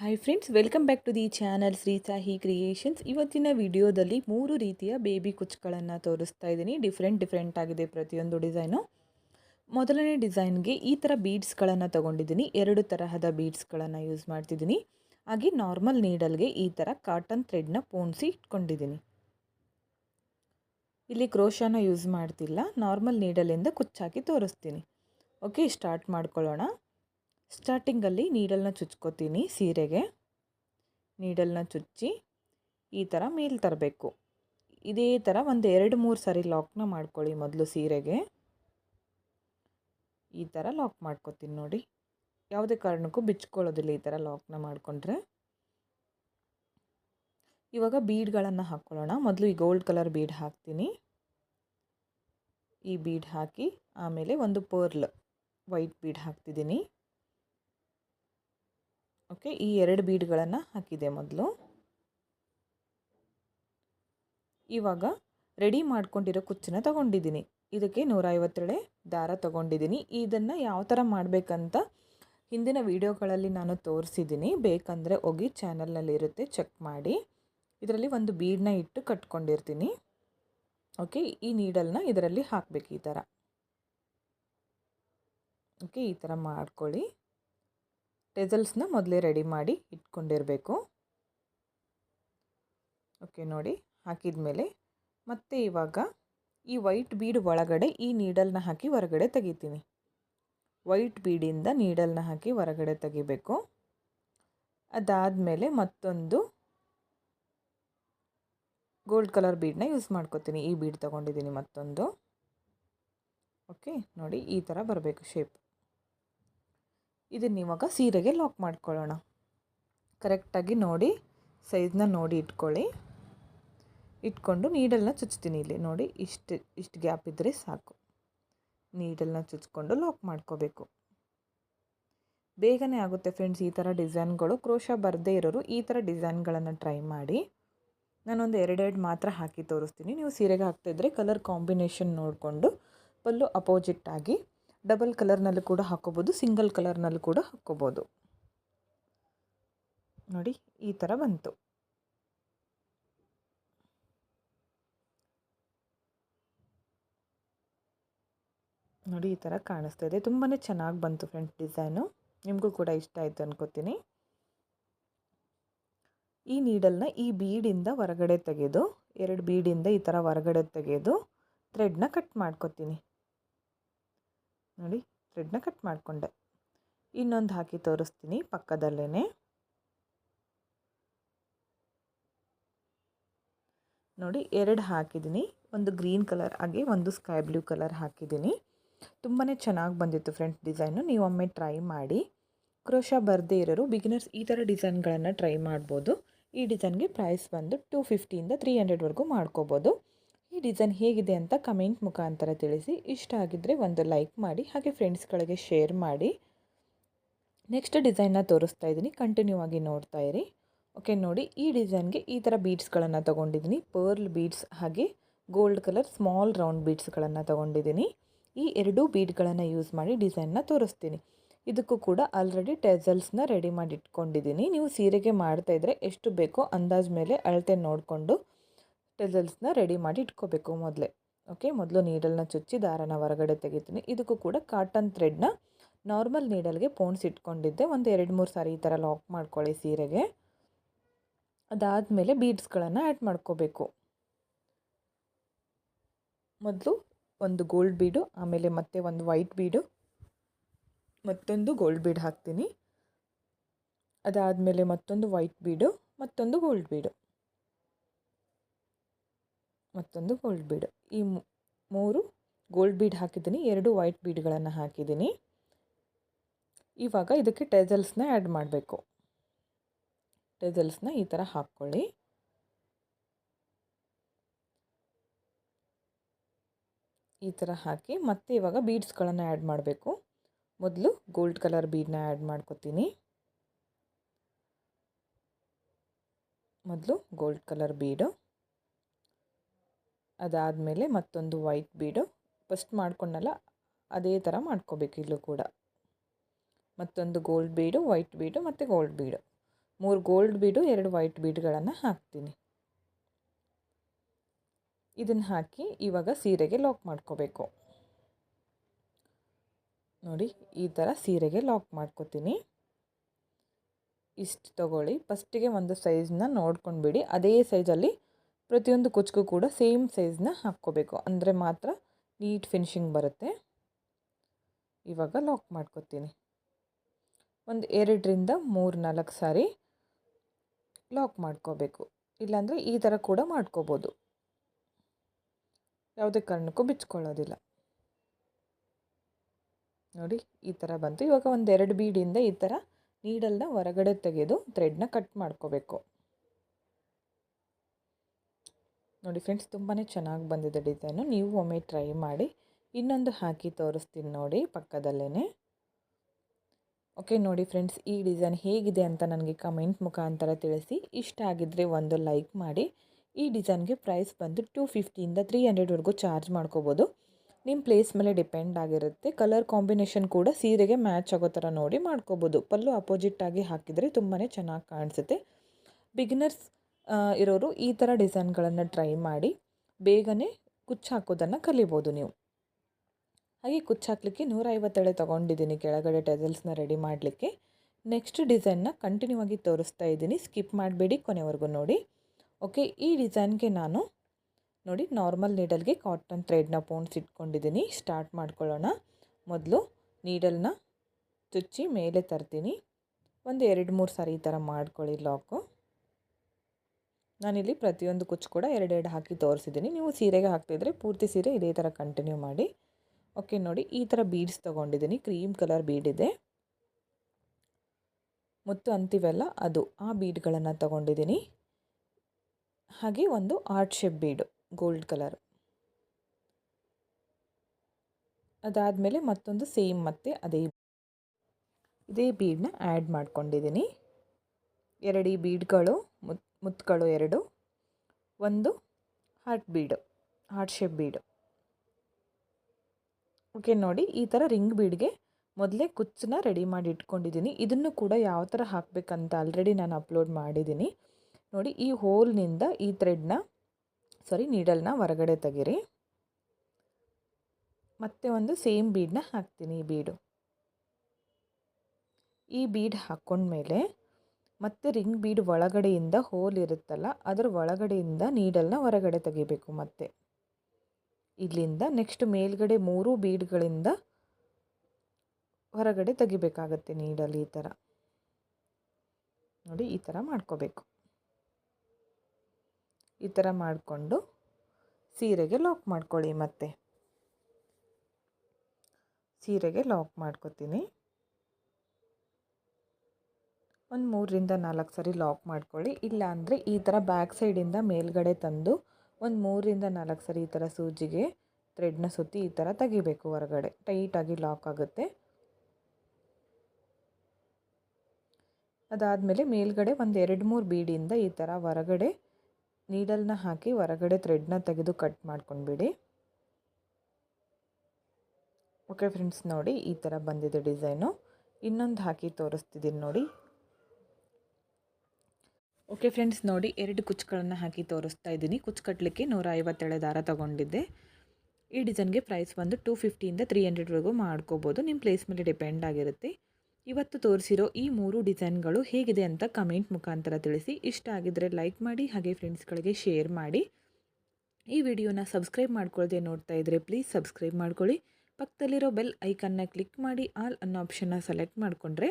Hi friends welcome back to the channel Shri Sahi creations ಇವತ್ತಿನ ವಿಡಿಯೋದಲ್ಲಿ ಮೂರು ರೀತಿಯ ಬೇಬಿ ಕುಚ್ಗಳನ್ನು ತೋರಿಸ್ತಾ ಇದ್ದೀನಿ. ಡಿಫ್ರೆಂಟ್ ಡಿಫ್ರೆಂಟ್ ಆಗಿದೆ ಪ್ರತಿಯೊಂದು ಡಿಸೈನು ಮೊದಲನೇ ಡಿಸೈನ್ಗೆ ಈ ಥರ ಬೀಡ್ಸ್ಗಳನ್ನು ತೊಗೊಂಡಿದ್ದೀನಿ. ಎರಡು ತರಹದ ಬೀಡ್ಸ್ಗಳನ್ನು ಯೂಸ್ ಮಾಡ್ತಿದ್ದೀನಿ. ಹಾಗೆ ನಾರ್ಮಲ್ ನೀಡಲ್ಗೆ ಈ ಥರ ಕಾಟನ್ ಥ್ರೆಡ್ನ ಪೋಣಿಸಿ ಇಟ್ಕೊಂಡಿದ್ದೀನಿ. ಇಲ್ಲಿ ಕ್ರೋಶಾನ ಯೂಸ್ ಮಾಡ್ತಿಲ್ಲ. ನಾರ್ಮಲ್ ನೀಡಲಿಂದ ಕುಚ್ಚಾಕಿ ತೋರಿಸ್ತೀನಿ. ಓಕೆ ಸ್ಟಾರ್ಟ್ ಮಾಡ್ಕೊಳ್ಳೋಣ. ಸ್ಟಾರ್ಟಿಂಗಲ್ಲಿ ನೀಡಲ್ನ ಚುಚ್ಕೋತೀನಿ ಸೀರೆಗೆ. ನೀಡಲ್ನ ಚುಚ್ಚಿ ಈ ಥರ ಮೇಲೆ ತರಬೇಕು. ಇದೇ ಥರ ಒಂದು ಎರಡು ಮೂರು ಸಾರಿ ಲಾಕ್ನ ಮಾಡ್ಕೊಳ್ಳಿ ಮೊದಲು ಸೀರೆಗೆ. ಈ ಥರ ಲಾಕ್ ಮಾಡ್ಕೋತೀನಿ ನೋಡಿ. ಯಾವುದೇ ಕಾರಣಕ್ಕೂ ಬಿಚ್ಕೊಳ್ಳೋದಿಲ್ಲ ಈ ಥರ ಲಾಕ್ನ ಮಾಡಿಕೊಂಡ್ರೆ. ಇವಾಗ ಬೀಡ್ಗಳನ್ನು ಹಾಕ್ಕೊಳ್ಳೋಣ ಮೊದಲು ಈ ಗೋಲ್ಡ್ ಕಲರ್ ಬೀಡ್ ಹಾಕ್ತೀನಿ. ಈ ಬೀಡ್ ಹಾಕಿ ಆಮೇಲೆ ಒಂದು ಪರ್ಲ್ ವೈಟ್ ಬೀಡ್ ಹಾಕ್ತಿದ್ದೀನಿ. ಓಕೆ ಈ ಎರಡು ಬೀಡ್ಗಳನ್ನು ಹಾಕಿದೆ ಮೊದಲು. ಇವಾಗ ರೆಡಿ ಮಾಡ್ಕೊಂಡಿರೋ ಕುಚ್ಚನ್ನ ತಗೊಂಡಿದ್ದೀನಿ. ಇದಕ್ಕೆ ನೂರ ಐವತ್ತೆಳೆ ದಾರ ತಗೊಂಡಿದ್ದೀನಿ. ಇದನ್ನು ಯಾವ ಥರ ಮಾಡಬೇಕಂತ ಹಿಂದಿನ ವೀಡಿಯೋಗಳಲ್ಲಿ ನಾನು ತೋರಿಸಿದ್ದೀನಿ. ಬೇಕಂದರೆ ಹೋಗಿ ಚಾನಲ್ನಲ್ಲಿರುತ್ತೆ ಚೆಕ್ ಮಾಡಿ. ಇದರಲ್ಲಿ ಒಂದು ಬೀಡನ್ನ ಇಟ್ಟು ಕಟ್ಕೊಂಡಿರ್ತೀನಿ. ಓಕೆ ಈ ನೀಡಲ್ನ ಇದರಲ್ಲಿ ಹಾಕಬೇಕು ಈ ಥರ ಓಕೆ ಈ ಥರ ಮಾಡ್ಕೊಳ್ಳಿ. ಟೆಸಲ್ಸ್ನ ಮೊದಲೇ ರೆಡಿ ಮಾಡಿ ಇಟ್ಕೊಂಡಿರಬೇಕು. ಓಕೆ ನೋಡಿ ಹಾಕಿದ ಮೇಲೆ ಮತ್ತೆ ಇವಾಗ ಈ ವೈಟ್ ಬೀಡ್ ಒಳಗಡೆ ಈ ನೀಡಲ್ನ ಹಾಕಿ ಹೊರಗಡೆ ತೆಗಿತೀನಿ. ವೈಟ್ ಬೀಡಿಂದ ನೀಡಲ್ನ ಹಾಕಿ ಹೊರಗಡೆ ತೆಗಿಬೇಕು. ಅದಾದಮೇಲೆ ಮತ್ತೊಂದು ಗೋಲ್ಡ್ ಕಲರ್ ಬೀಡನ್ನ ಯೂಸ್ ಮಾಡ್ಕೋತೀನಿ. ಈ ಬೀಡ್ ತೊಗೊಂಡಿದ್ದೀನಿ ಮತ್ತೊಂದು. ಓಕೆ ನೋಡಿ, ಈ ಥರ ಬರಬೇಕು ಶೇಪ್ ಇದನ್ನು ಇವಾಗ ಸೀರೆಗೆ ಲಾಕ್ ಮಾಡ್ಕೊಳ್ಳೋಣ. ಕರೆಕ್ಟಾಗಿ ನೋಡಿ ಸೈಜ್ನ ನೋಡಿ ಇಟ್ಕೊಳ್ಳಿ. ಇಟ್ಕೊಂಡು ನೀಡಲ್ನ ಚುಚ್ತೀನಿ ಇಲ್ಲಿ. ನೋಡಿ, ಇಷ್ಟು ಇಷ್ಟು ಗ್ಯಾಪ್ ಇದ್ದರೆ ಸಾಕು. ನೀಡಲ್ನ ಚುಚ್ಕೊಂಡು ಲಾಕ್ ಮಾಡ್ಕೋಬೇಕು. ಬೇಗನೆ ಆಗುತ್ತೆ ಫ್ರೆಂಡ್ಸ್ ಈ ಥರ ಡಿಸೈನ್ಗಳು ಕ್ರೋಶ ಬರದೇ ಇರೋರು ಈ ಥರ ಡಿಸೈನ್ಗಳನ್ನು ಟ್ರೈ ಮಾಡಿ. ನಾನೊಂದು ಎರಡೆರಡು ಮಾತ್ರ ಹಾಕಿ ತೋರಿಸ್ತೀನಿ. ನೀವು ಸೀರೆಗೆ ಹಾಕ್ತಾಯಿದ್ರೆ ಕಲರ್ ಕಾಂಬಿನೇಷನ್ ನೋಡಿಕೊಂಡು, ಪಲ್ಲು ಅಪೋಸಿಟ್ ಆಗಿ ಡಬಲ್ ಕಲರ್ನಲ್ಲೂ ಕೂಡ ಹಾಕೋಬೋದು, ಸಿಂಗಲ್ ಕಲರ್ನಲ್ಲೂ ಕೂಡ ಹಾಕ್ಕೋಬೋದು ನೋಡಿ, ಈ ಥರ ಬಂತು. ನೋಡಿ, ಈ ಥರ ಕಾಣಿಸ್ತಾ ಇದೆ. ತುಂಬಾ ಚೆನ್ನಾಗಿ ಬಂತು ಫ್ರೆಂಡ್ಸ್ ಡಿಸೈನು. ನಿಮಗೂ ಕೂಡ ಇಷ್ಟ ಆಯಿತು ಅನ್ಕೋತೀನಿ. ಈ ನೀಡಲ್ನ ಈ ಬೀಡಿಂದ ಹೊರಗಡೆ ತೆಗೆದು, ಎರಡು ಬೀಡಿಂದ ಈ ಥರ ಹೊರಗಡೆ ತೆಗೆದು ಥ್ರೆಡ್ನ ಕಟ್ ಮಾಡ್ಕೊತೀನಿ. ನೋಡಿ ಥ್ರೆಡ್ನ ಕಟ್ ಮಾಡಿಕೊಂಡೆ. ಇನ್ನೊಂದು ಹಾಕಿ ತೋರಿಸ್ತೀನಿ ಪಕ್ಕದಲ್ಲೇ ನೋಡಿ, ಎರಡು ಹಾಕಿದ್ದೀನಿ ಒಂದು ಗ್ರೀನ್ ಕಲರ್ ಆಗಿ ಒಂದು ಸ್ಕೈ ಬ್ಲೂ ಕಲರ್ ಹಾಕಿದ್ದೀನಿ ತುಂಬಾ ಚೆನ್ನಾಗಿ ಬಂದಿತ್ತು ಫ್ರೆಂಡ್ಸ್ ಡಿಸೈನು. ನೀವೊಮ್ಮೆ ಟ್ರೈ ಮಾಡಿ. ಕ್ರೋಶ ಬರದೇ ಇರೋರು ಬಿಗಿನರ್ಸ್ ಈ ಥರ ಡಿಸೈನ್ಗಳನ್ನು ಟ್ರೈ ಮಾಡ್ಬೋದು. ಈ ಡಿಸೈನ್ಗೆ ಪ್ರೈಸ್ ಬಂದು ಟೂ ಫಿಫ್ಟಿಯಿಂದ ತ್ರೀ ಹಂಡ್ರೆಡ್ವರೆಗೂ ಮಾಡ್ಕೋಬೋದು. ಡಿಸೈನ್ ಹೇಗಿದೆ ಅಂತ ಕಮೆಂಟ್ ಮುಖಾಂತರ ತಿಳಿಸಿ. ಇಷ್ಟ ಆಗಿದ್ದರೆ ಒಂದು ಲೈಕ್ ಮಾಡಿ, ಹಾಗೆ ಫ್ರೆಂಡ್ಸ್ಗಳಿಗೆ ಶೇರ್ ಮಾಡಿ. ನೆಕ್ಸ್ಟ್ ಡಿಸೈನ್ನ ತೋರಿಸ್ತಾ ಇದ್ದೀನಿ. ಕಂಟಿನ್ಯೂ ಆಗಿ ನೋಡ್ತಾ ಇರಿ. ಓಕೆ, ನೋಡಿ, ಈ ಡಿಸೈನ್ಗೆ ಈ ಥರ ಬೀಡ್ಸ್ಗಳನ್ನು ತೊಗೊಂಡಿದ್ದೀನಿ. ಪರ್ಲ್ ಬೀಡ್ಸ್ ಹಾಗೆ ಗೋಲ್ಡ್ ಕಲರ್ ಸ್ಮಾಲ್ ರೌಂಡ್ ಬೀಡ್ಸ್ಗಳನ್ನು ತೊಗೊಂಡಿದ್ದೀನಿ. ಈ ಎರಡೂ ಬೀಡ್ಗಳನ್ನು ಯೂಸ್ ಮಾಡಿ ಡಿಸೈನ್ನ ತೋರಿಸ್ತೀನಿ. ಇದಕ್ಕೂ ಕೂಡ ಆಲ್ರೆಡಿ ಟೆಸಲ್ಸ್ನ ರೆಡಿ ಮಾಡಿ ಇಟ್ಕೊಂಡಿದ್ದೀನಿ ನೀವು ಸೀರೆಗೆ ಮಾಡ್ತಾಯಿದ್ರೆ ಎಷ್ಟು ಬೇಕೋ ಅಂದಾಜು ಮೇಲೆ ಅಳತೆ ನೋಡಿಕೊಂಡು ಟೆಸಲ್ಸ್ನ ರೆಡಿ ಮಾಡಿ ಇಟ್ಕೋಬೇಕು ಮೊದಲೇ. ಓಕೆ, ಮೊದಲು ನೀಡಲ್ನ ಚುಚ್ಚಿ ದಾರನ ಹೊರಗಡೆ ತೆಗಿತೀನಿ. ಇದಕ್ಕೂ ಕೂಡ ಕಾಟನ್ ಥ್ರೆಡ್ನ ನಾರ್ಮಲ್ ನೀಡಲ್ಗೆ ಪೋಣ್ಸ್ ಇಟ್ಕೊಂಡಿದ್ದೆ. ಒಂದು ಎರಡು ಮೂರು ಸಾರಿ ಈ ಥರ ಲಾಕ್ ಮಾಡ್ಕೊಳ್ಳಿ ಸೀರೆಗೆ. ಅದಾದಮೇಲೆ ಬೀಡ್ಸ್ಗಳನ್ನು ಆ್ಯಡ್ ಮಾಡ್ಕೋಬೇಕು. ಮೊದಲು ಒಂದು ಗೋಲ್ಡ್ ಬೀಡು, ಆಮೇಲೆ ಮತ್ತೆ ಒಂದು ವೈಟ್ ಬೀಡು, ಮತ್ತೊಂದು ಗೋಲ್ಡ್ ಬೀಡ್ ಹಾಕ್ತೀನಿ. ಅದಾದಮೇಲೆ ಮತ್ತೊಂದು ವೈಟ್ ಬೀಡು, ಮತ್ತೊಂದು ಗೋಲ್ಡ್ ಬೀಡು. ಮತ್ತೊಂದು ಗೋಲ್ಡ್ ಬೀಡ್ ಈ ಮೂರು ಗೋಲ್ಡ್ ಬೀಡ್ ಹಾಕಿದ್ದೀನಿ, ಎರಡು ವೈಟ್ ಬೀಡ್ಗಳನ್ನು ಹಾಕಿದ್ದೀನಿ. ಇವಾಗ ಇದಕ್ಕೆ ಟೆಸಲ್ಸ್ನ ಆ್ಯಡ್ ಮಾಡಬೇಕು. ಟೆಸಲ್ಸ್ನ ಈ ಥರ ಹಾಕ್ಕೊಳ್ಳಿ. ಈ ಥರ ಹಾಕಿ ಮತ್ತೆ ಇವಾಗ ಬೀಡ್ಸ್ಗಳನ್ನು ಆ್ಯಡ್ ಮಾಡಬೇಕು. ಮೊದಲು ಗೋಲ್ಡ್ ಕಲರ್ ಬೀಡನ್ನ ಆ್ಯಡ್ ಮಾಡ್ಕೋತೀನಿ. ಮೊದಲು ಗೋಲ್ಡ್ ಕಲರ್ ಬೀಡು ಅದಾದಮೇಲೆ ಮತ್ತೊಂದು ವೈಟ್ ಬೀಡು ಫಸ್ಟ್ ಮಾಡ್ಕೊಂಡಲ್ಲ, ಅದೇ ಥರ ಮಾಡ್ಕೋಬೇಕು ಇಲ್ಲೂ ಕೂಡ. ಮತ್ತೊಂದು ಗೋಲ್ಡ್ ಬೀಡು ವೈಟ್ ಬೀಡು ಮತ್ತು ಗೋಲ್ಡ್ ಬೀಡು ಮೂರು ಗೋಲ್ಡ್ ಬೀಡು ಎರಡು ವೈಟ್ ಬೀಡ್ಗಳನ್ನು ಹಾಕ್ತೀನಿ. ಇದನ್ನು ಹಾಕಿ ಇವಾಗ ಸೀರೆಗೆ ಲಾಕ್ ಮಾಡ್ಕೋಬೇಕು. ನೋಡಿ, ಈ ಥರ ಸೀರೆಗೆ ಲಾಕ್ ಮಾಡ್ಕೋತೀನಿ. ಇಷ್ಟು ತಗೊಳ್ಳಿ. ಫಸ್ಟಿಗೆ ಒಂದು ಸೈಜ್ನ ನೋಡ್ಕೊಂಡ್ಬಿಡಿ. ಅದೇ ಸೈಜಲ್ಲಿ ಪ್ರತಿಯೊಂದು ಕುಚ್ಕು ಕೂಡ ಸೇಮ್ ಸೈಜ್ನ ಹಾಕ್ಕೋಬೇಕು. ಅಂದರೆ ಮಾತ್ರ ನೀಟ್ ಫಿನಿಶಿಂಗ್ ಬರುತ್ತೆ. ಇವಾಗ ಲಾಕ್ ಮಾಡ್ಕೋತೀನಿ. ಒಂದು ಎರಡರಿಂದ ಮೂರು ನಾಲ್ಕು ಸಾರಿ ಲಾಕ್ ಮಾಡ್ಕೋಬೇಕು. ಇಲ್ಲಾಂದರೆ ಈ ಥರ ಕೂಡ ಮಾಡ್ಕೋಬೋದು. ಯಾವುದೇ ಕಾರಣಕ್ಕೂ ಬಿಚ್ಕೊಳ್ಳೋದಿಲ್ಲ. ನೋಡಿ, ಈ ಥರ ಬಂತು. ಇವಾಗ ಒಂದು ಎರಡು ಬೀಡಿಂದ ಈ ಥರ ನೀಡಲ್ನ ಹೊರಗಡೆ ತೆಗೆದು ಥ್ರೆಡ್ನ ಕಟ್ ಮಾಡ್ಕೋಬೇಕು. ನೋಡಿ ಫ್ರೆಂಡ್ಸ್ ತುಂಬಾ ಚೆನ್ನಾಗಿ ಬಂದಿದೆ ಡಿಸೈನು ನೀವು ಒಮ್ಮೆ ಟ್ರೈ ಮಾಡಿ, ಇನ್ನೊಂದು ಹಾಕಿ ತೋರಿಸ್ತೀನಿ ನೋಡಿ ಪಕ್ಕದಲ್ಲೇ ಓಕೆ ನೋಡಿ ಫ್ರೆಂಡ್ಸ್ ಈ ಡಿಸೈನ್ ಹೇಗಿದೆ ಅಂತ ನನಗೆ ಕಮೆಂಟ್ ಮುಖಾಂತರ ತಿಳಿಸಿ. ಇಷ್ಟ ಆಗಿದ್ದರೆ ಒಂದು ಲೈಕ್ ಮಾಡಿ. ಈ ಡಿಸೈನ್ಗೆ ಪ್ರೈಸ್ ಬಂದು ಟೂ ಫಿಫ್ಟಿಯಿಂದ ತ್ರೀ ಹಂಡ್ರೆಡ್ವರೆಗೂ ಚಾರ್ಜ್ ಮಾಡ್ಕೋಬೋದು. ನಿಮ್ಮ ಪ್ಲೇಸ್ ಮೇಲೆ ಡಿಪೆಂಡ್ ಆಗಿರುತ್ತೆ. ಕಲರ್ ಕಾಂಬಿನೇಷನ್ ಕೂಡ ಸೀರೆಗೆ ಮ್ಯಾಚ್ ಆಗೋ ಥರ ನೋಡಿ ಮಾಡ್ಕೋಬೋದು. ಪಲ್ಲು ಅಪೋಸಿಟ್ ಆಗಿ ಹಾಕಿದರೆ ತುಂಬಾ ಚೆನ್ನಾಗಿ ಕಾಣಿಸುತ್ತೆ. ಬಿಗಿನರ್ಸ್ ಇರೋರು ಈ ಥರ ಡಿಸೈನ್ಗಳನ್ನು ಟ್ರೈ ಮಾಡಿ ಬೇಗನೆ ಕುಚ್ಚು ಹಾಕೋದನ್ನು ಕಲಿಬೋದು ನೀವು. ಹಾಗೆ ಕುಚ್ಚು ಹಾಕಲಿಕ್ಕೆ ನೂರೈವತ್ತೆಳೆ ತೊಗೊಂಡಿದ್ದೀನಿ, ಕೆಳಗಡೆ ಟೆಸಲ್ಸ್ನ ರೆಡಿ ಮಾಡಲಿಕ್ಕೆ. ನೆಕ್ಸ್ಟ್ ಡಿಸೈನ್ನ ಕಂಟಿನ್ಯೂ ಆಗಿ ತೋರಿಸ್ತಾ ಇದ್ದೀನಿ, ಸ್ಕಿಪ್ ಮಾಡಬೇಡಿ ಕೊನೆವರೆಗೂ ನೋಡಿ. ಓಕೆ, ಈ ಡಿಸೈನ್ಗೆ ನಾನು ನೋಡಿ ನಾರ್ಮಲ್ ನೀಡಲ್ಗೆ ಕಾಟನ್ ಥ್ರೆಡ್ನ ಇಟ್ಕೊಂಡಿದ್ದೀನಿ. ಸ್ಟಾರ್ಟ್ ಮಾಡ್ಕೊಳ್ಳೋಣ. ಮೊದಲು ನೀಡಲ್ನ ಚುಚ್ಚಿ ಮೇಲೆ ತರ್ತೀನಿ. ಒಂದು ಎರಡು ಮೂರು ಸಾರಿ ಈ ಥರ ಮಾಡ್ಕೊಳ್ಳಿ ಲಾಕು. ನಾನಿಲ್ಲಿ ಪ್ರತಿಯೊಂದು ಕುಚ್ಚು ಕೂಡ ಎರಡೆರಡು ಹಾಕಿ ತೋರಿಸಿದ್ದೀನಿ. ನೀವು ಸೀರೆಗೆ ಹಾಕ್ತಿದ್ರೆ ಪೂರ್ತಿ ಸೀರೆ ಇದೇ ಥರ ಕಂಟಿನ್ಯೂ ಮಾಡಿ. ಓಕೆ ನೋಡಿ, ಈ ಥರ ಬೀಡ್ಸ್ ತೊಗೊಂಡಿದ್ದೀನಿ. ಕ್ರೀಮ್ ಕಲರ್ ಬೀಡ್ ಇದೆ. ಮುತ್ತು ಅಂತೀವಲ್ಲ ಅದು. ಆ ಬೀಡ್ಗಳನ್ನು ತೊಗೊಂಡಿದ್ದೀನಿ. ಹಾಗೆ ಒಂದು heart shape bead gold colour ಅದಾದಮೇಲೆ ಮತ್ತೊಂದು ಸೇಮ್ ಮತ್ತೆ ಅದೇ ಇದೇ ಬೀಡನ್ನ ಆ್ಯಡ್ ಮಾಡ್ಕೊಂಡಿದ್ದೀನಿ. ಎರಡು ಬೀಡ್ಗಳು ಮುತ್ ಮುತ್ತುಗಳು ಎರಡು, ಒಂದು heart bead heart shape bead okay ನೋಡಿ ಈ ಥರ ರಿಂಗ್ ಬೀಡ್ಗೆ ಮೊದಲೇ ಕುಚ್ಚನ್ನ ರೆಡಿ ಮಾಡಿ ಇಟ್ಕೊಂಡಿದ್ದೀನಿ. ಇದನ್ನು ಕೂಡ ಯಾವ ಥರ ಹಾಕಬೇಕಂತ ಆಲ್ರೆಡಿ ನಾನು ಅಪ್ಲೋಡ್ ಮಾಡಿದ್ದೀನಿ. ನೋಡಿ ಈ ಹೋಲ್ನಿಂದ ಈ ಥ್ರೆಡ್ನ ಸಾರಿ ನೀಡಲ್ನ ಹೊರಗಡೆ ತೆಗೀರಿ. ಮತ್ತೆ ಒಂದು ಸೇಮ್ ಬೀಡನ್ನ ಹಾಕ್ತೀನಿ ಈ ಬೀಡು ಈ ಬೀಡ್ ಹಾಕ್ಕೊಂಡ್ಮೇಲೆ ಮತ್ತೆ ರಿಂಗ್ ಬೀಡ್ ಒಳಗಡೆಯಿಂದ ಹೋಲ್ ಇರುತ್ತಲ್ಲ, ಅದರ ಒಳಗಡೆಯಿಂದ ನೀಡಲ್ನ ಹೊರಗಡೆ ತೆಗಿಬೇಕು ಮತ್ತೆ. ಇಲ್ಲಿಂದ ನೆಕ್ಸ್ಟ್ ಮೇಲ್ಗಡೆ ಮೂರು ಬೀಡ್ಗಳಿಂದ ಹೊರಗಡೆ ತೆಗಿಬೇಕಾಗತ್ತೆ ನೀಡಲ್ ಈ ಥರ. ನೋಡಿ, ಈ ಥರ ಮಾಡ್ಕೋಬೇಕು. ಈ ಥರ ಮಾಡಿಕೊಂಡು ಸೀರೆಗೆ ಲಾಕ್ ಮಾಡ್ಕೊಳ್ಳಿ ಮತ್ತೆ. ಸೀರೆಗೆ ಲಾಕ್ ಮಾಡ್ಕೊತೀನಿ. ಒಂದು ಮೂರರಿಂದ ನಾಲ್ಕು ಸರಿ ಲಾಕ್ ಮಾಡ್ಕೊಳ್ಳಿ. ಇಲ್ಲ ಅಂದರೆ ಈ ಥರ ಬ್ಯಾಕ್ ಸೈಡಿಂದ ಮೇಲ್ಗಡೆ ತಂದು ಒಂದು ಮೂರರಿಂದ ನಾಲ್ಕು ಸರಿ ಈ ಥರ ಸೂಜಿಗೆ ಥ್ರೆಡ್ನ ಸುತ್ತಿ ಈ ಥರ ತೆಗಿಬೇಕು ಹೊರಗಡೆ. ಟೈಟಾಗಿ ಲಾಕ್ ಆಗುತ್ತೆ. ಅದಾದಮೇಲೆ ಮೇಲ್ಗಡೆ ಒಂದು ಎರಡು ಮೂರು ಬೀಡಿಯಿಂದ ಈ ಥರ ಹೊರಗಡೆ ನೀಡಲ್ನ ಹಾಕಿ ಹೊರಗಡೆ ಥ್ರೆಡ್ನ ತೆಗೆದು ಕಟ್ ಮಾಡ್ಕೊಂಡ್ಬಿಡಿ. ಓಕೆ ಫ್ರೆಂಡ್ಸ್ ನೋಡಿ ಈ ಥರ ಬಂದಿದೆ ಡಿಸೈನು ಇನ್ನೊಂದು ಹಾಕಿ ತೋರಿಸ್ತಿದ್ದೀನಿ ನೋಡಿ. ಓಕೆ ಫ್ರೆಂಡ್ಸ್ ನೋಡಿ ಎರಡು ಕುಚ್ಚುಗಳನ್ನು ಹಾಕಿ ತೋರಿಸ್ತಾ ಇದ್ದೀನಿ. ಕುಚ್ಚು ಕಟ್ಟಲಿಕ್ಕೆ ನೂರ ಐವತ್ತೇಳು ದಾರ ತೊಗೊಂಡಿದ್ದೆ. ಈ ಡಿಸೈನ್ಗೆ ಪ್ರೈಸ್ ಬಂದು ಟೂ ಫಿಫ್ಟಿಯಿಂದ ತ್ರೀ ಹಂಡ್ರೆಡ್ವರೆಗೂ ಮಾಡ್ಕೋಬೋದು. ನಿಮ್ಮ ಪ್ಲೇಸ್ ಮೇಲೆ ಡಿಪೆಂಡ್ ಆಗಿರುತ್ತೆ. ಇವತ್ತು ತೋರಿಸಿರೋ ಈ ಮೂರು ಡಿಸೈನ್ಗಳು ಹೇಗಿದೆ ಅಂತ ಕಮೆಂಟ್ ಮುಖಾಂತರ ತಿಳಿಸಿ. ಇಷ್ಟ ಆಗಿದ್ದರೆ ಲೈಕ್ ಮಾಡಿ, ಹಾಗೆ ಫ್ರೆಂಡ್ಸ್ಗಳಿಗೆ ಶೇರ್ ಮಾಡಿ. ಈ ವಿಡಿಯೋನ ಸಬ್ಸ್ಕ್ರೈಬ್ ಮಾಡ್ಕೊಳ್ಳದೆ ನೋಡ್ತಾ ಇದ್ದರೆ ಪ್ಲೀಸ್ ಸಬ್ಸ್ಕ್ರೈಬ್ ಮಾಡ್ಕೊಳ್ಳಿ. ಪಕ್ಕದಲ್ಲಿರೋ ಬೆಲ್ ಐಕನ್ನ ಕ್ಲಿಕ್ ಮಾಡಿ ಆಲ್ ಅನ್ನೋ ಆಪ್ಷನ್ನ ಸೆಲೆಕ್ಟ್ ಮಾಡಿಕೊಂಡ್ರೆ